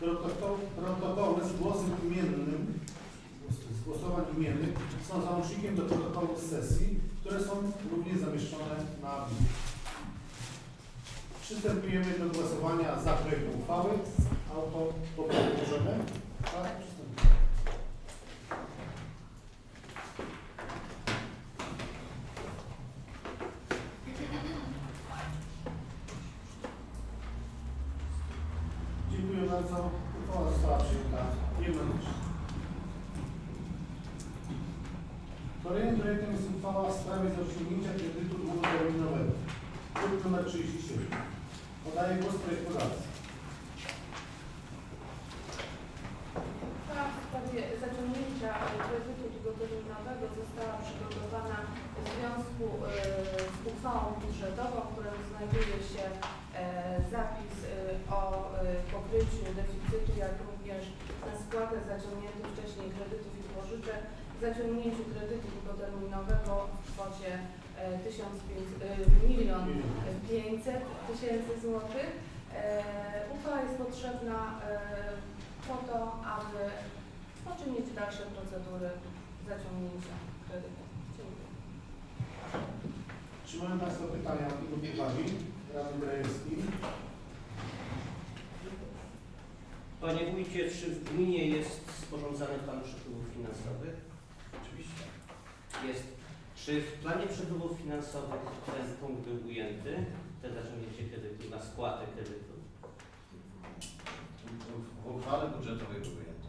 Protokoły z głosem imiennym, z głosowań imiennych są załącznikiem do protokołu sesji, które są również zamieszczone na wizji. Przystępujemy do głosowania za projektem uchwały. Auto poprawnie możemy? Tak, przystępujemy. Dziękuję bardzo. Uchwała została przyjęta jednomyślnie. Kolejnym projektem jest uchwała w sprawie zaciągnięcia kredytu długoterminowego. Punkt numer 37. Podaję głos projektodawcy. Uchwała w sprawie zaciągnięcia kredytu długoterminowego została przygotowana w związku e, z uchwałą budżetową, w której znajduje się e, zapis e, o pokryciu deficytu, jak również na spłatę zaciągniętych wcześniej kredytów i pożyczek, zaciągnięciu kredytu długoterminowego w kwocie e, 1500, e, milion Milion. 500 tysięcy złotych. E, Uchwała jest potrzebna e, po to, aby poczynić dalsze procedury zaciągnięcia kredytu. Dziękuję. Czy mają Państwo pytania lub uwagi? Radny Grajewski. Panie wójcie, czy w gminie jest sporządzany plan przepływów finansowych? Jest. Czy w planie przepływów finansowych ten punkt był ujęty? Te zaciągnięcie kredytu na spłatę kredytu? W uchwale budżetowej był ujęty.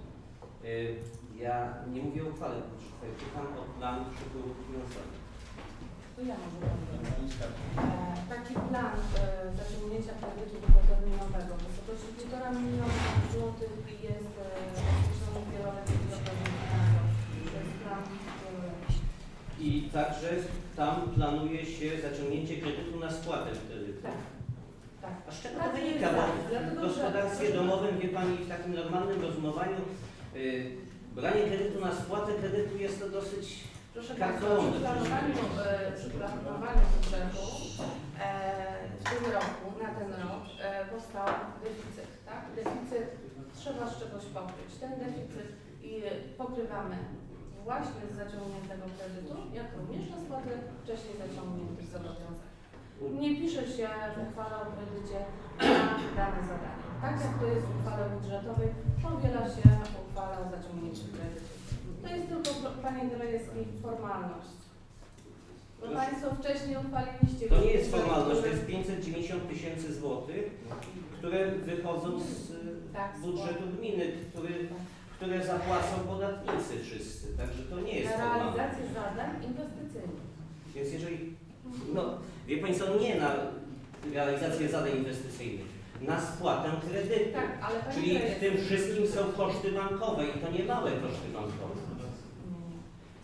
Y, Ja nie mówię o uchwale budżetowej, pytam o plan przepływów finansowych. To ja może powiem. Pani skarbnik. E, Taki plan e, zaciągnięcia kredytu długoterminowego w wysokości 1,5 miliona złotych jest e, I także tam planuje się zaciągnięcie kredytu na spłatę kredytu. Tak, tak. A z czego to wynika? Bo w gospodarstwie domowym, wie Pani, w takim normalnym rozumowaniu y, branie kredytu na spłatę kredytu jest to dosyć Proszę Państwa, przy planowaniu, e, przy planowaniu budżetu e, w tym roku, na ten rok e, powstał deficyt, tak? Deficyt trzeba z czegoś pokryć. Ten deficyt i pokrywamy właśnie z zaciągniętego kredytu, jak również na spłatę wcześniej zaciągniętych zobowiązań. Nie pisze się w uchwale o kredycie na dane zadanie. Tak jak to jest w uchwale budżetowej, powiela się uchwala o zaciągnięciu kredytu. To jest tylko, Panie Grajewski, formalność. Bo. Państwo wcześniej uchwaliliście... To nie jest formalność, to jest 590 tysięcy złotych, które wychodzą z Tak, z budżetu gminy, który, które zapłacą podatnicy wszyscy. Także to nie jest Na realizację zadań inwestycyjnych. Więc jeżeli, no wie Państwo, nie na realizację zadań inwestycyjnych, na spłatę kredytu. Tak, ale Czyli w tym wszystkim są koszty bankowe i to nie małe koszty bankowe.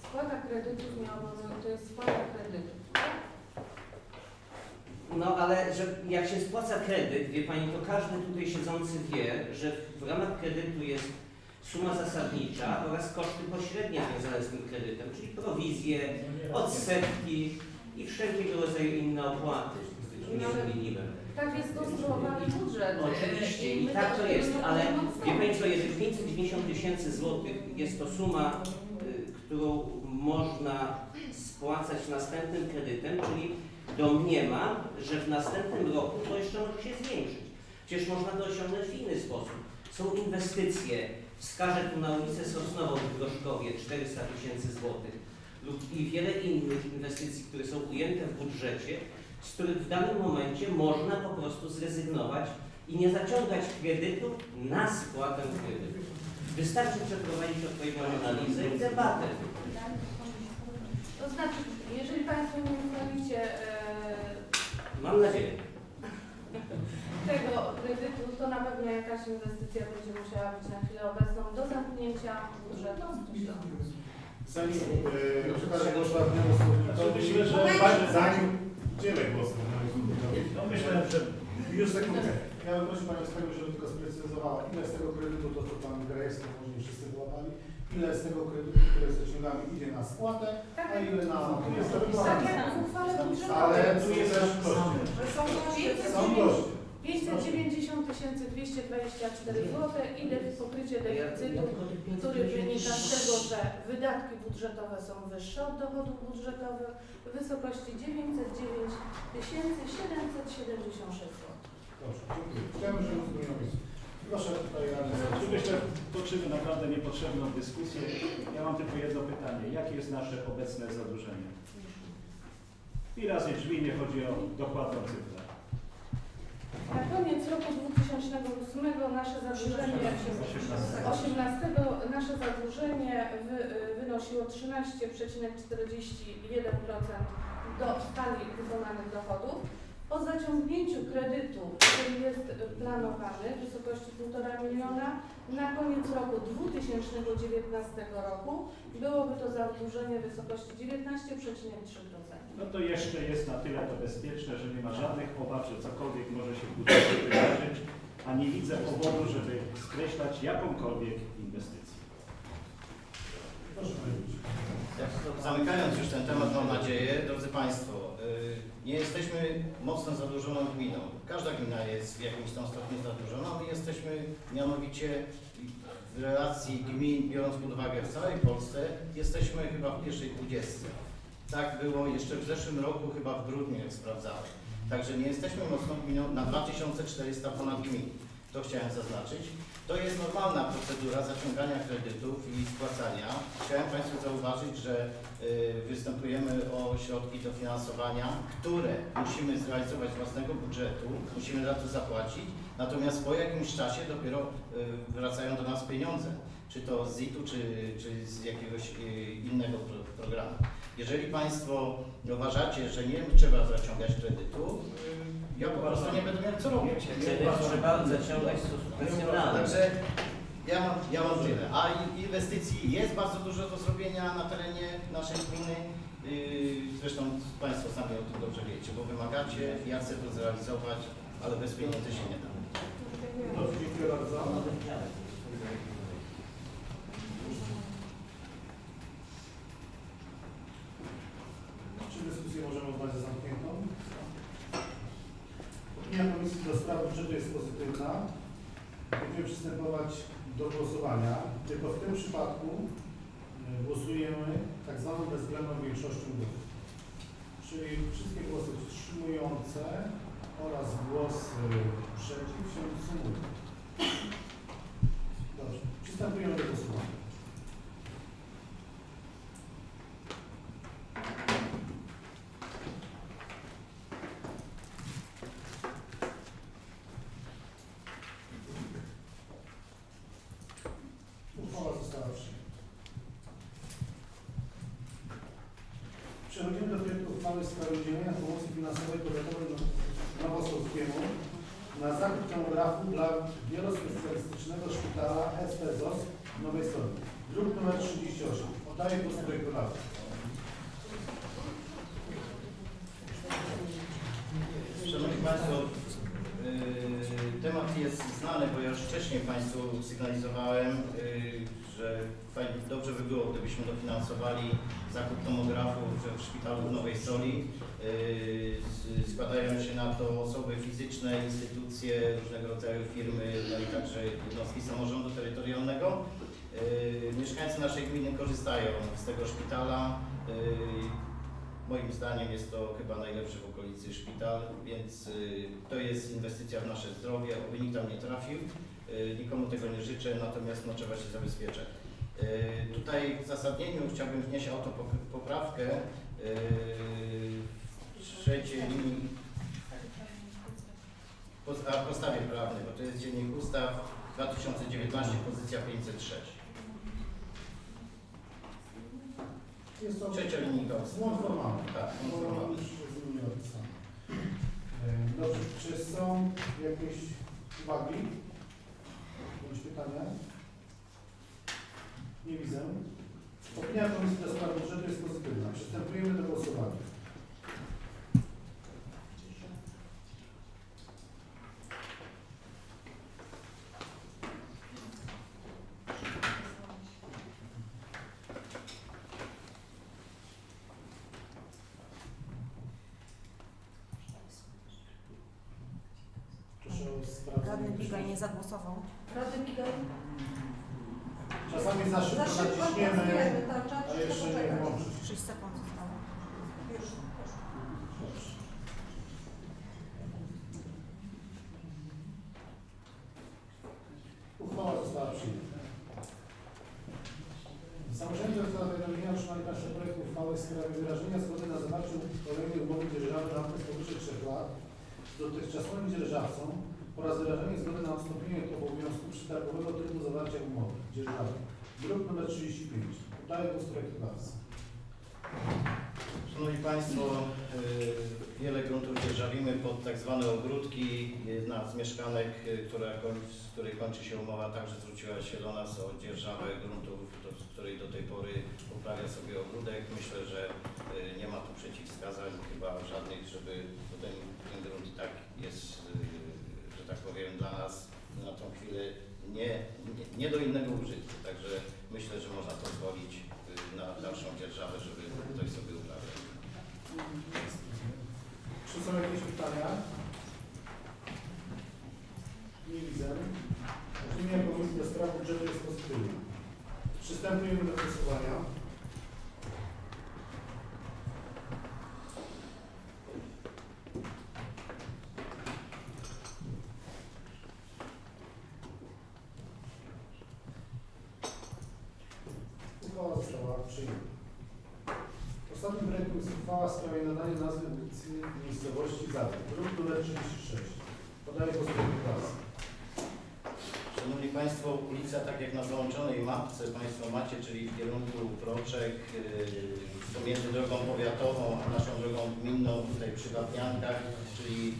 Spłata kredytów nie obowiązuje, to jest spłata kredytów. No ale że jak się spłaca kredyt, wie Pani, to każdy tutaj siedzący wie, że w ramach kredytu jest suma zasadnicza oraz koszty pośrednie związane z tym kredytem, czyli prowizje, odsetki i wszelkiego rodzaju inne opłaty z No, ale- niezmienniłem. Tak jest konstruowany budżet. Oczywiście i tak to jest, nie ale wie co, jeżeli 590 tysięcy złotych jest to suma, y, którą można spłacać następnym kredytem, czyli domniemam, że w następnym roku to jeszcze może się zwiększyć. Przecież można to osiągnąć w inny sposób. Są inwestycje, wskażę tu na ulicę Sosnową w Groszkowie 400 tysięcy złotych lub i wiele innych inwestycji, które są ujęte w budżecie, z których w danym momencie można po prostu zrezygnować i nie zaciągać kredytu na spłatę kredytu. Wystarczy przeprowadzić odpowiednią analizę i debatę. To znaczy, jeżeli Państwo nie uchwalicie e, Mam nadzieję. Tego kredytu, to na pewno jakaś inwestycja będzie musiała być na chwilę obecną do zamknięcia budżetu. Zanim e, przekażę głos radnemu słownikowi, myślę, że bardzo zanim udzielę głosu. No myślę, że Już sekundkę. Ja bym prosił Panią Skarbę, żeby tylko sprecyzowała, ile z tego kredytu, to co Pan Grajewski, może nie wszyscy wyłapali, ile z tego kredytu, które zaciągamy, idzie na spłatę, Tak, a ile na... Tak. Ale tu jest też koszty. Są koszty. Są koszty. 590 224 zł i de- pokrycie deficytu, tylko tych 500 który wynika z tego, że wydatki budżetowe są wyższe od dochodów budżetowych w wysokości 909 776 zł. Dobrze, dziękuję. Chciałem, żeby uzbrojono Proszę tutaj Radny. Tu myślę, toczymy naprawdę niepotrzebną dyskusję. Ja mam tylko jedno pytanie. Jakie jest nasze obecne zadłużenie? I razy drzwi, nie chodzi o dokładną cyfrę. Na koniec roku 2008 nasze zadłużenie 18 nasze zadłużenie wy, wynosiło 13,41% do skali wykonanych dochodów. Po zaciągnięciu kredytu, który jest planowany w wysokości 1,5 miliona, na koniec roku 2019 roku byłoby to zadłużenie w wysokości 19,3%. No to jeszcze jest na tyle to bezpieczne, że nie ma żadnych obaw, że cokolwiek może się budżecie wydarzyć, a nie widzę powodu, żeby skreślać jakąkolwiek inwestycję. Proszę. Zamykając już ten temat, mam nadzieję, drodzy Państwo, y, nie jesteśmy mocno zadłużoną gminą. Każda gmina jest w jakimś tam stopniu zadłużona. My jesteśmy mianowicie w relacji gmin, biorąc pod uwagę w całej Polsce, jesteśmy chyba w pierwszej dwudziestce. Tak było jeszcze w zeszłym roku, chyba w grudniu, jak sprawdzałem. Także nie jesteśmy mocną gminą na 2400 ponad gmin. To chciałem zaznaczyć. To jest normalna procedura zaciągania kredytów i spłacania. Chciałem Państwu zauważyć, że występujemy o środki dofinansowania, które musimy zrealizować z własnego budżetu, musimy za to zapłacić, natomiast po jakimś czasie dopiero y, wracają do nas pieniądze, czy to z ZIT-u, czy, czy z jakiegoś y, innego pro, programu. Jeżeli Państwo uważacie, że nie trzeba zaciągać kredytu, y, ja po prostu nie będę miał co robić. Kredyt trzeba zaciągać racjonalny. Także ja mam, ja mam tyle. A inwestycji jest bardzo dużo do zrobienia na terenie naszej gminy. Yy, Zresztą Państwo sami o tym dobrze wiecie, bo wymagacie, ja chcę to zrealizować, ale bez pieniędzy się nie da. Dziękuję bardzo. Czy dyskusję możemy uznać za zamkniętą? Opinia Komisji do Spraw Budżetu jest pozytywna. Będziemy przystępować do głosowania. Tylko w tym przypadku y, głosujemy tak zwaną bezwzględną większością głosów. Czyli wszystkie głosy wstrzymujące oraz głosy przeciw się sumują. Dobrze, przystępujemy do głosowania. Uchwała została przyjęta. Przechodzimy do projektu uchwały w sprawie udzielenia pomocy finansowej powiatowej Nowosolskiemu na zakup tomografu dla wielospecjalistycznego szpitala SPZOS w Nowej Soli. Druk nr 38. Oddaję głos projektodawcy. Szanowni Państwo, yy, temat jest znany, bo ja już wcześniej Państwu sygnalizowałem, yy, że fajnie, dobrze by było, gdybyśmy dofinansowali zakup tomografu w, szpitalu w Nowej Soli. Yy, składają się na to osoby fizyczne, instytucje, różnego rodzaju firmy, no i także jednostki samorządu terytorialnego. Yy, mieszkańcy naszej gminy korzystają z tego szpitala. Yy, Moim zdaniem jest to chyba najlepszy w okolicy szpital, więc y, to jest inwestycja w nasze zdrowie, oby nikt tam nie trafił. Y, nikomu tego nie życzę, natomiast no, trzeba się zabezpieczać. Y, tutaj w uzasadnieniu chciałbym wnieść autopoprawkę w trzeciej linii a, podstawie prawnej, bo to jest Dziennik Ustaw 2019, pozycja 506. Jest to Trzecia linijka. błąd formalny. Tak, Bo formalny. już rozumiem napisane. E, Dobrze, czy są jakieś uwagi? Bądź pytania? Nie widzę. Opinia Komisji do Spraw Budżetu jest pozytywna. Przystępujemy do głosowania. Proszę. sprawdzenie. Radny Bigaj nie zagłosował. Radny Migaj? Czasami za szybko Za szybko naciśniemy, tak, trzeba jeszcze nie poczekać. włączyć. 6 sekund zostało. Już, już. Dobrze. Uchwała została przyjęta. Samorządy zawiadomienia otrzymali Państwo projekt uchwały w sprawie wyrażenia zgody na zawarcie kolejnej umowy dzierżawy na okres powyższych trzech lat z dotychczasowym dzierżawcą oraz wyrażenie zgody na odstąpienie od obowiązku przetargowego trybu zawarcia umowy dzierżawy. Druk nr 35. Daję głos projektodawcy. Szanowni Państwo, y, wiele gruntów dzierżawimy pod tak zwane ogródki. Jedna z mieszkanek, y, która, z której kończy się umowa, także zwróciła się do nas o dzierżawę gruntów, do z której do tej pory uprawia sobie ogródek. Myślę, że y, nie ma tu przeciwwskazań chyba żadnych, żeby ten, ten grunt i tak jest, że tak powiem, dla nas na tą chwilę nie, nie, do innego użytku. Także myślę, że można pozwolić y, na dalszą dzierżawę, żeby ktoś sobie uprawiał. Czy są jakieś pytania? Nie widzę. Opinia Komisji do Spraw Budżetu jest pozytywna. Przystępujemy do głosowania. Uchwała została przyjęta. Ostatnim projektem jest uchwała w sprawie nadania nazwy ulicy miejscowości Zadek. Druk numer 36. Podaję głos projektodawcy. Szanowni Państwo, ulica, tak jak na załączonej mapce Państwo macie, czyli w kierunku Proczek, pomiędzy drogą powiatową a naszą drogą gminną, tutaj przy Wapniankach, czyli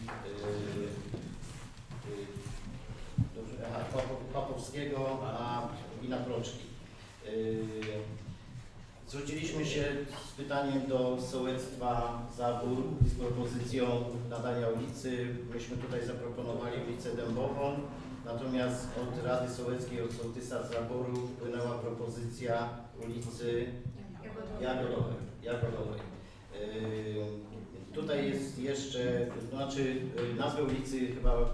aha, Papo- Papowskiego, a gmina Proczki. Zwróciliśmy się z pytaniem do sołectwa Zabór z propozycją nadania ulicy. Myśmy tutaj zaproponowali ulicę Dębową, natomiast od Rady Sołeckiej, od sołtysa Zaboru wpłynęła propozycja ulicy Jagodowej. Jagodowej. Yy, tutaj jest jeszcze, znaczy yy, nazwę ulicy chyba yy,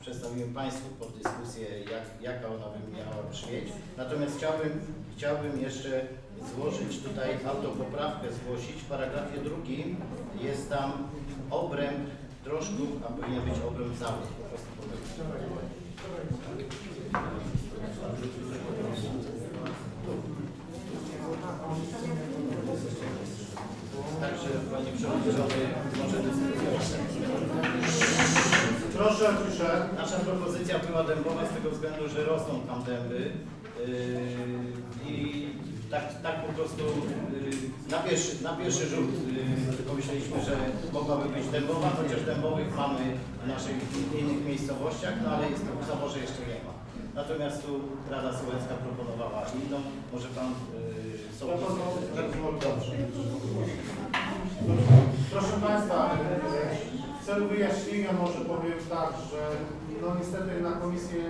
przedstawiłem Państwu pod dyskusję, jak, jaka ona by miała brzmieć. Natomiast chciałbym, chciałbym jeszcze złożyć tutaj autopoprawkę, zgłosić. W paragrafie drugim jest tam obręb drożków, a powinien być obręb zawód. Także Panie Przewodniczący, może. Proszę. Nasza propozycja była dębowa z tego względu, że rosną tam dęby yy, i tak, tak po prostu yy, na, pierwszy, na pierwszy rzut yy, pomyśleliśmy, że mogłaby być dębowa, chociaż dębowych mamy w naszych innych miejscowościach, no ale jest to w zaborze jeszcze nie ma. Natomiast tu Rada Sołecka proponowała inną, może Pan yy, Sołtys... pozwolę, dobrze. Proszę Państwa, w celu wyjaśnienia może powiem tak, że no niestety na komisję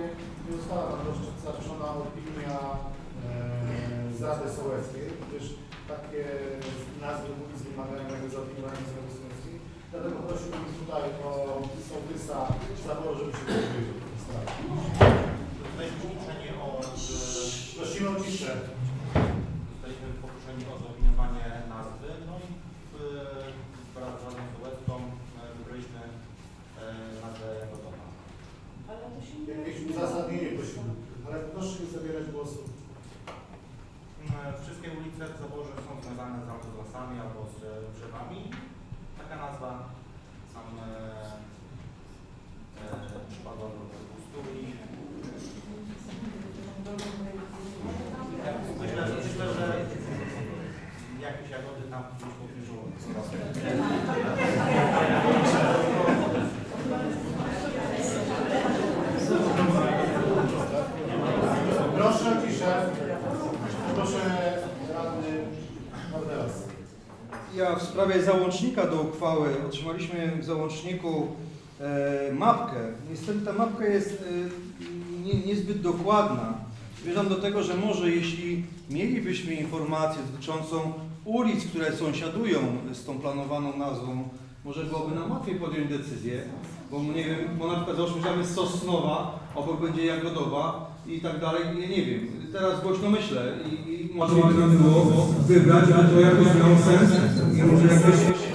nie została nam dostarczona opinia e, z Rady Sołeckiej, gdyż takie nazwy wymagają jakby zaopiniowania. Dlatego prosiłbym tutaj o sołtysa zaboru, żeby się wypowiedział w tej sprawie. Zajęcie od... Prosimy o ciszę. Zostaliśmy poproszeni o zaopiniowanie nazwy, no i w, wraz z Radą Sołecką e, wybraliśmy e, nazwę Jagodowa. Jakieś uzasadnienie prosimy. Ale proszę nie zabierać głosu. E, Wszystkie ulice w Zaborze są związane z albo z lasami, albo z e, drzewami. Taka nazwa sam e, e, przypadła do gustu i myślę, że, myślę, że jakieś jagody tam gdzieś w pobliżu rosną. Proszę o ciszę. Proszę radny Kordelas. Ja w sprawie załącznika do uchwały otrzymaliśmy w załączniku e, mapkę. Niestety ta mapka jest e, nie, niezbyt dokładna. Zmierzam do tego, że może jeśli mielibyśmy informację dotyczącą ulic, które sąsiadują z tą planowaną nazwą, może byłoby nam łatwiej podjąć decyzję. Bo nie wiem, bo na przykład załóżmy, że jest Sosnowa, obok będzie Jagodowa i tak dalej, ja nie wiem. Teraz głośno myślę i, i może można było wybrać, ale to jakoś miało sens i może jakoś... Y,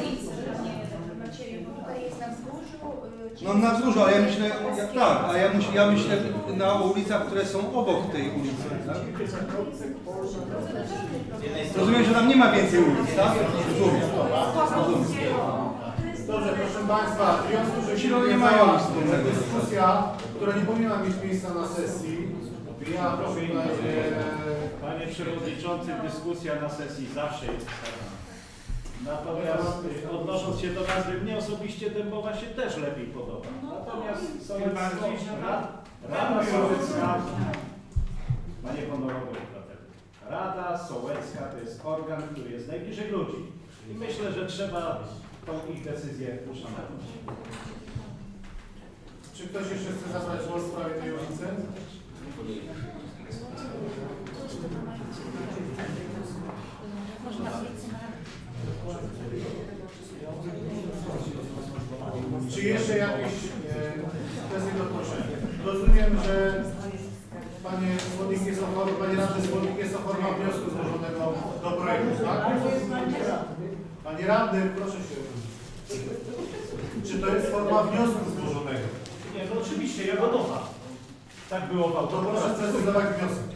No na wzgórzu, ale ja myślę, ja, tak, a ja, myśl, ja myślę na ulicach, które są obok tej ulicy, tak? Rozumiem, że tam nie ma więcej ulic, tak? Rozumiem. Rozumiem. Dobrze, proszę Państwa, w związku, że się nie mają dyskusja, która nie powinna mieć miejsca na sesji, ja tutaj, e, Panie Przewodniczący, dyskusja na sesji zawsze jest wskazana. Natomiast y, odnosząc się do nazwy, mnie osobiście Dębowa się też lepiej podoba. Natomiast Sołecko, Ra- Rada Sołecka, Panie honorowy Rada Sołecka to jest organ, który jest najbliżej ludzi. I myślę, że trzeba tą ich decyzję uszanować. czy ktoś jeszcze chce zabrać głos w sprawie tej ulicy? Czy jeszcze jakieś e, kwestie do proszenia? Rozumiem, że Panie Słowik jest ochor, Panie Radny Słowik jest wniosku złożonego do projektu, tak? Panie Radny, proszę się. Czy to jest forma wniosku złożonego? Nie, no oczywiście, Jagodowa. Tak było w To proszę autopoprawce. precyzować wniosek.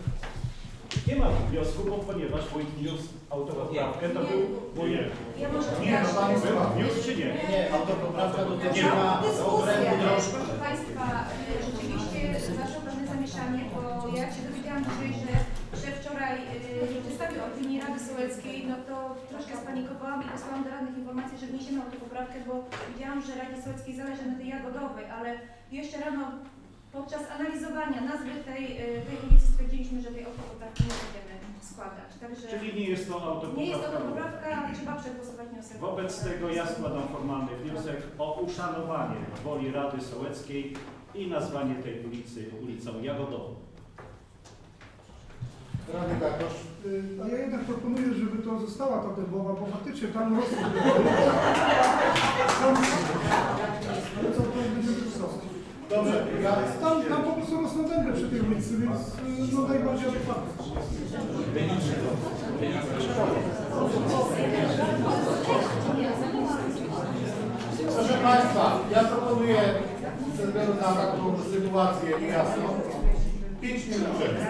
Nie ma wniosku, bo ponieważ wójt wniósł autopoprawkę, to był wujek. Ja może Nie, no tam jest Był chyba. wniósł czy nie? Nie, autopoprawka dotyczyła obrębu drożki. Proszę Państwa, y, rzeczywiście zaszło pewne zamieszanie, bo ja jak się dowiedziałam dzisiaj, że, że wczoraj y, wystawił opinię Rady Sołeckiej, no to troszkę spanikowałam i wysłałam do radnych informację, że wniesiemy autopoprawkę, bo widziałam, że Radzie Sołeckiej zależy na tej Jagodowej, ale jeszcze rano podczas analizowania nazwy tej, y, tej ulicy stwierdziliśmy, że tej autopoprawki nie będziemy składać. Także Czyli nie jest to autopoprawka. nie jest to autopoprawka, trzeba przegłosować wniosek. Wobec tego ja składam formalny wniosek o uszanowanie woli Rady Sołeckiej i nazwanie tej ulicy ulicą Jagodową. Radny Gardosz. Y, A ja jednak proponuję, żeby to została ta dębowa, bo faktycznie tam rosną dębowe. Tam Ale co to będzie wyrzucone? Dobrze, ja... Tam, tam po prostu rosną dęby przy tej ulicy, więc y, no najbardziej adekwatne. Proszę Państwa, ja proponuję ze względu na taką sytuację niejasną 5 minut przerwy.